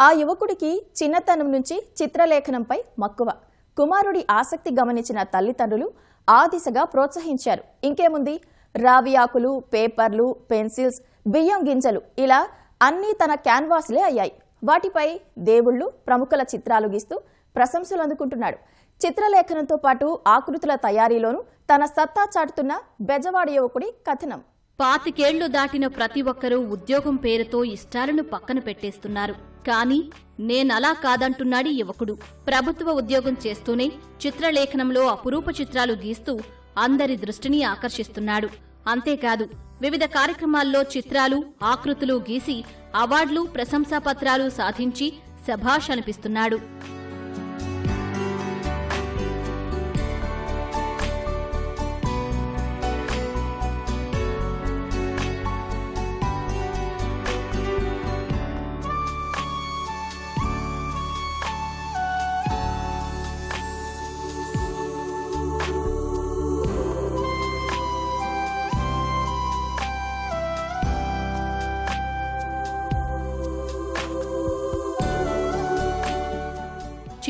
ఆ యువకుడికి చిన్నతనం నుంచి చిత్రలేఖనంపై మక్కువ. కుమారుడి ఆసక్తి గమనించిన తల్లిదండ్రులు ఆ దిశగా ప్రోత్సహించారు. ఇంకేముంది? రావి ఆకులు పేపర్లు పెన్సిల్స్ బియ్యం గింజలు ఇలా అన్నీ తన క్యాన్వాస్లే అయ్యాయి. వాటిపై దేవుళ్ళు ప్రముఖుల చిత్రాలు గీస్తూ ప్రశంసలు అందుకుంటున్నాడు. చిత్రలేఖనంతో పాటు ఆకృతుల తయారీలోనూ తన సత్తా చాటుతున్న బెజవాడ యువకుడి కథనం. పాతికేళ్ళు దాటిన ప్రతి ఒక్కరూ ఉద్యోగం పేరుతో ఇష్టాలను పక్కన పెట్టేస్తున్నారు. కానీ నేనలా కాదంటున్నాడు యువకుడు. ప్రభుత్వ ఉద్యోగం చేస్తూనే చిత్రలేఖనంలో అపురూప చిత్రాలు గీస్తూ అందరి దృష్టిని ఆకర్షిస్తున్నాడు. అంతేకాదు వివిధ కార్యక్రమాల్లో చిత్రాలు ఆకృతులు గీసి అవార్డులు ప్రశంసాపత్రాలు సాధించి శభాష్ అనిపిస్తున్నాడు.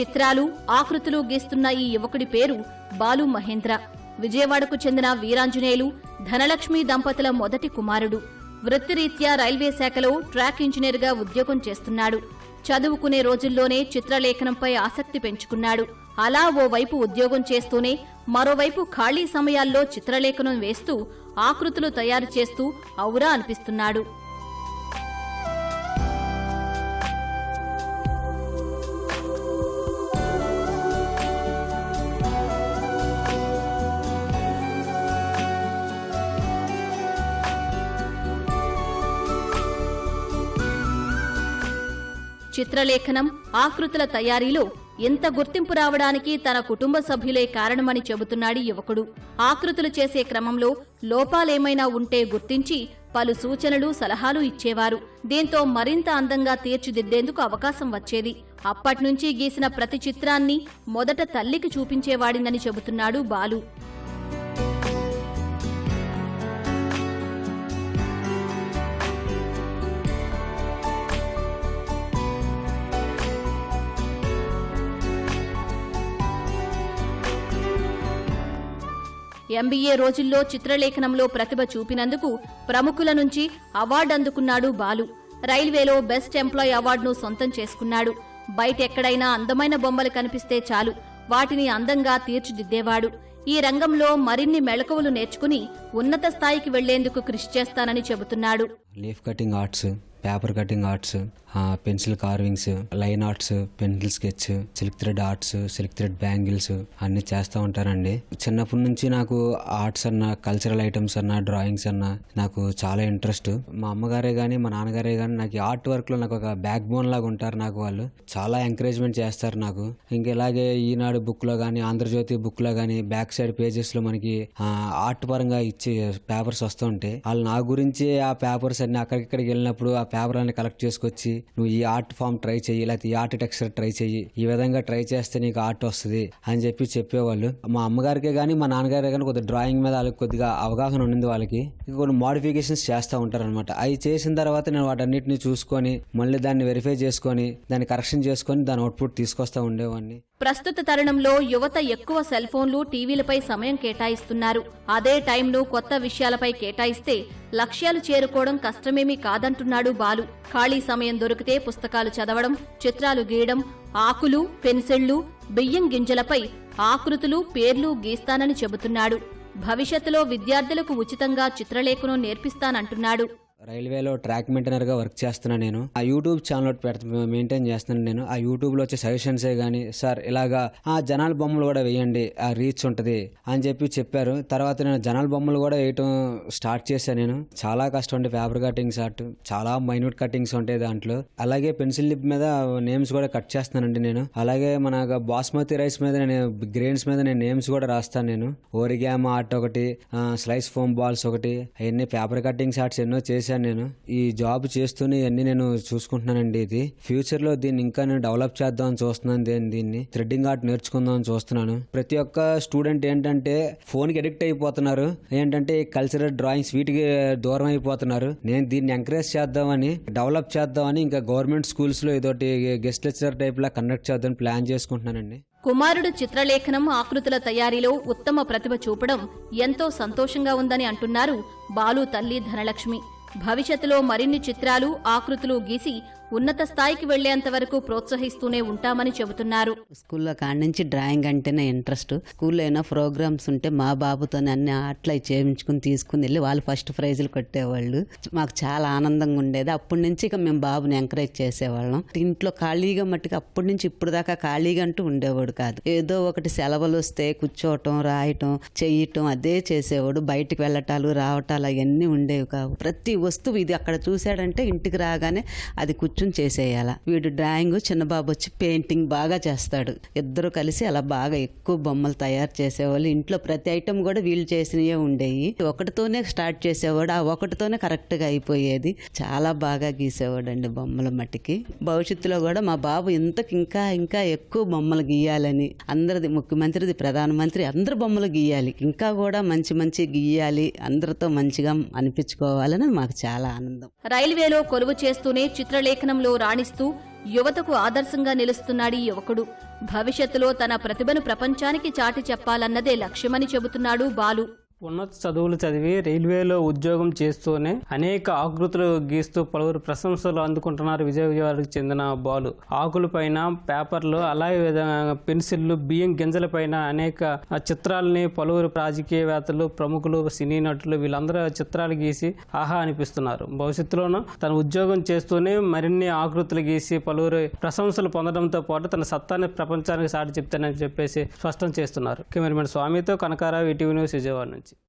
చిత్రాలు ఆకృతులు గీస్తున్న ఈ యువకుడి పేరు బాలు మహేంద్ర. విజయవాడకు చెందిన వీరాంజనేయులు ధనలక్ష్మి దంపతుల మొదటి కుమారుడు. వృత్తిరీత్యా రైల్వే శాఖలో ట్రాక్ ఇంజనీర్గా ఉద్యోగం చేస్తున్నాడు. చదువుకునే రోజుల్లోనే చిత్రలేఖనంపై ఆసక్తి పెంచుకున్నాడు. అలా ఓవైపు ఉద్యోగం చేస్తూనే మరోవైపు ఖాళీ సమయాల్లో చిత్రలేఖనం వేస్తూ ఆకృతులు తయారు చేస్తూ ఔరా అనిపిస్తున్నాడు. చిత్రలేఖనం ఆకృతుల తయారీలో ఎంత గుర్తింపు రావడానికి తన కుటుంబ సభ్యులే కారణమని చెబుతున్నాడు యువకుడు. ఆకృతులు చేసే క్రమంలో లోపాలేమైనా ఉంటే గుర్తించి పలు సూచనలు సలహాలు ఇచ్చేవారు. దీంతో మరింత అందంగా తీర్చిదిద్దేందుకు అవకాశం వచ్చేది. అప్పట్నుంచి గీసిన ప్రతి చిత్రాన్ని మొదట తల్లికి చూపించేవాడినని చెబుతున్నాడు బాలు. ఎంబీఏ రోజుల్లో చిత్రలేఖనంలో ప్రతిభ చూపినందుకు ప్రముఖుల నుంచి అవార్డు అందుకున్నాడు బాలు. రైల్వేలో బెస్ట్ ఎంప్లాయ్ అవార్డును సొంతం చేసుకున్నాడు. బయటెక్కడైనా అందమైన బొమ్మలు కనిపిస్తే చాలు. వాటిని అందంగా తీర్చిదిద్దేవాడు. ఈ రంగంలో మరిన్ని మెళకువలు నేర్చుకుని ఉన్నత స్థాయికి వెళ్ళేందుకు కృషి చేస్తానని చెబుతున్నాడు. Leaf cutting arts paper cutting arts pencil carvings line arts pencil sketch silk thread arts silk thread bangles అన్ని చేస్తూ ఉంటారండి చిన్నప్పటి నుంచి నాకు ఆర్ట్స్ అన్న కల్చరల్ ఐటమ్స్ అన్న డ్రాయింగ్స్ అన్న నాకు చాలా ఇంట్రెస్ట్. మా అమ్మగారే కానీ మా నాన్నగారే కానీ నాకు ఆర్ట్ వర్క్లో నాకు ఒక బ్యాక్ బోన్ లాగా ఉంటారు నాకు వాళ్ళు. చాలా ఎంకరేజ్మెంట్ చేస్తారు నాకు. ఇంకా ఇలాగే ఈనాడు బుక్లో కానీ ఆంధ్రజ్యోతి బుక్లో కానీ బ్యాక్ సైడ్ పేజెస్లో మనకి ఆర్ట్ పరంగా ఇచ్చే పేపర్స్ వస్తూ ఉంటాయి వాళ్ళు నా గురించి ఆ పేపర్స్ అన్ని అక్కడిక్కడికి వెళ్ళినప్పుడు ఆ పేపర్ కలెక్ట్ చేసుకొచ్చి నువ్వు ఈ ఆర్ట్ ఫామ్ ట్రై చెయ్యి లేకపోతే ఈ ఆర్ట్ టెక్స్చర్ ట్రై చెయ్యి ఈ విధంగా ట్రై చేస్తే నీకు ఆర్ట్ వస్తుంది అని చెప్పి చెప్పేవాళ్ళు. మా అమ్మగారికే కానీ మా నాన్నగారే కానీ కొద్దిగా డ్రాయింగ్ మీద వాళ్ళకి కొద్దిగా అవగాహన ఉండింది వాళ్ళకి. కొన్ని మోడిఫికేషన్స్ చేస్తూ ఉంటారు అనమాట అవి చేసిన తర్వాత నేను వాటన్నిటిని చూసుకొని మళ్ళీ దాన్ని వెరిఫై చేసుకొని దాన్ని కరెక్షన్ చేసుకొని దాని అవుట్పుట్ తీసుకొస్తా ఉండేవాడిని. ప్రస్తుత తరుణంలో యువత ఎక్కువ సెల్ ఫోన్లు టీవీలపై సమయం కేటాయిస్తున్నారు. అదే టైంను కొత్త విషయాలపై కేటాయిస్తే లక్ష్యాలు చేరుకోవడం కష్టమేమీ కాదంటున్నాడు బాలు. ఖాళీ సమయం దొరికితే పుస్తకాలు చదవడం చిత్రాలు గీయడం ఆకులు పెన్సిళ్ళు బియ్యం గింజలపై ఆకృతులు పేర్లు గీస్తానని చెబుతున్నాడు. భవిష్యత్తులో విద్యార్థులకు ఉచితంగా చిత్రలేఖనం నేర్పిస్తానంటున్నాడు. రైల్వేలో ట్రాక్ మెయింటైనర్గా వర్క్ చేస్తున్నాను నేను. ఆ యూట్యూబ్ ఛానల్ పెడతా మెయింటైన్ చేస్తున్నాను నేను. ఆ యూట్యూబ్లో వచ్చే సజెషన్సే కానీ సార్ ఇలాగా ఆ జనాల బొమ్మలు కూడా వేయండి ఆ రీచ్ ఉంటుంది అని చెప్పి చెప్పారు. తర్వాత నేను జనాల బొమ్మలు కూడా వేయటం స్టార్ట్ చేశాను నేను. చాలా కష్టం ఉండే పేపర్ కటింగ్స్ అటు చాలా మైన్యూట్ కటింగ్స్ ఉంటాయి దాంట్లో. అలాగే పెన్సిల్ లిప్ మీద నేమ్స్ కూడా కట్ చేస్తానండి నేను. అలాగే మన బాస్మతి రైస్ మీద నేను గ్రెయిన్స్ మీద నేను నేమ్స్ కూడా రాస్తాను నేను. ఓరిగామ్ ఆర్ట్ ఒకటి స్లైస్ ఫోమ్ బాల్స్ ఒకటి అవన్నీ పేపర్ కటింగ్స్ ఆర్ట్స్ ఎన్నో చేశాను చేశాను నేను. ఈ జాబ్ చేస్తూనే అన్ని నేను చూసుకుంటున్నానండి ఇది. ఫ్యూచర్లో దీన్ని ఇంకా నేను డెవలప్ చేద్దాం అని చూస్తున్నాను దీన్ని దీన్ని. థ్రెడ్డింగ్ ఆర్ట్ నేర్చుకుందాం అని చూస్తున్నాను. ప్రతి ఒక్క స్టూడెంట్ ఏంటంటే ఫోన్కి అడిక్ట్ అయిపోతున్నారు. ఏంటంటే కల్చరల్ డ్రాయింగ్స్ వీటికి దూరం అయిపోతున్నారు. నేను దీన్ని ఎంకరేజ్ చేద్దామని డెవలప్ చేద్దామని ఇంకా గవర్నమెంట్ స్కూల్స్లో ఏదోటి గెస్ట్ లెక్చరర్ టైప్ లా కండక్ట్ చేద్దామని ప్లాన్ చేసుకుంటున్నానండి. కుమారుడు చిత్రలేఖనం ఆకృతుల తయారీలో ఉత్తమ ప్రతిభ చూపడం ఎంతో సంతోషంగా ఉందని అంటున్నారు బాలు తల్లి ధనలక్ష్మి. భవిష్యత్తులో మరిన్ని చిత్రాలు ఆకృతులు గీసి ఉన్నత స్థాయికి వెళ్ళేంత వరకు ప్రోత్సహిస్తూనే ఉంటామని చెబుతున్నారు. స్కూల్లో కాడి నుంచి డ్రాయింగ్ అంటేనే ఇంట్రెస్ట్. స్కూల్లో అయినా ప్రోగ్రామ్స్ ఉంటే మా బాబుతో అన్ని అట్లా చేయించుకుని తీసుకుని వెళ్ళి వాళ్ళు ఫస్ట్ ప్రైజులు కొట్టేవాళ్ళు. మాకు చాలా ఆనందంగా ఉండేది. అప్పటి నుంచి ఇక మేము బాబుని ఎంకరేజ్ చేసేవాళ్ళం. ఇంట్లో ఖాళీగా మట్టుకు అప్పటి నుంచి ఇప్పుడు దాకా ఖాళీగా అంటూ ఉండేవాడు కాదు. ఏదో ఒకటి సెలవులు వస్తే కూర్చోవటం రాయటం చెయ్యటం అదే చేసేవాడు. బయటకు వెళ్ళటాలు రావటాలు అవన్నీ ఉండేవి కావు. ప్రతి వస్తువు ఇది అక్కడ చూశాడంటే ఇంటికి రాగానే అది కూర్చుని చేసేయాల. వీడు డ్రాయింగ్ చిన్న బాబు వచ్చి పెయింటింగ్ బాగా చేస్తాడు. ఇద్దరు కలిసి అలా బాగా ఎక్కువ బొమ్మలు తయారు చేసేవాళ్ళు. ఇంట్లో ప్రతి ఐటమ్ కూడా వీళ్ళు చేసినవే ఉండేవి ఒకటితోనే స్టార్ట్ చేసేవాడు ఆ ఒకటితోనే కరెక్ట్గా అయిపోయేది. చాలా బాగా గీసేవాడు అండి బొమ్మల మట్టికి. భవిష్యత్తులో కూడా మా బాబు ఇంతకు ఇంకా ఇంకా ఎక్కువ బొమ్మలు గీయాలని అందరిది ముఖ్యమంత్రిది ప్రధానమంత్రి అందరు బొమ్మలు గీయాలి. ఇంకా కూడా మంచి మంచి గీయాలి అందరితో మంచిగా అనిపించుకోవాలని మాకు చాలా ఆనందం. రైల్వేలో కొలువు చేస్తూనే చిత్రలేఖ లేఖనంలో రాణిస్తూ యువతకు ఆదర్శంగా నిలుస్తున్నాడు ఈ యువకుడు. భవిష్యత్తులో తన ప్రతిభను ప్రపంచానికి చాటి చెప్పాలన్నదే లక్ష్యమని చెబుతున్నాడు బాలు. ఉన్నత చదువులు చదివి రైల్వేలో ఉద్యోగం చేస్తూనే అనేక ఆకృతులు గీస్తూ పలువురు ప్రశంసలు అందుకుంటున్నారు విజయ విజయవాడకు చెందిన బాలు. ఆకులపైన పేపర్లు అలాగే విధంగా పెన్సిళ్ళు బియ్యం గింజలపైన అనేక చిత్రాలని పలువురు రాజకీయవేత్తలు ప్రముఖులు సినీ నటులు వీళ్ళందరూ చిత్రాలు గీసి ఆహా అనిపిస్తున్నారు. భవిష్యత్తులోనూ తన ఉద్యోగం చేస్తూనే మరిన్ని ఆకృతులు గీసి పలువురు ప్రశంసలు పొందడంతో పాటు తన సత్తాన్ని ప్రపంచానికి సాటి చెప్తానని చెప్పేసి స్పష్టం చేస్తున్నారు. కెమెరామెన్ స్వామితో కనకారావు ఈటీవీ న్యూస్ విజయవాడ నుంచి.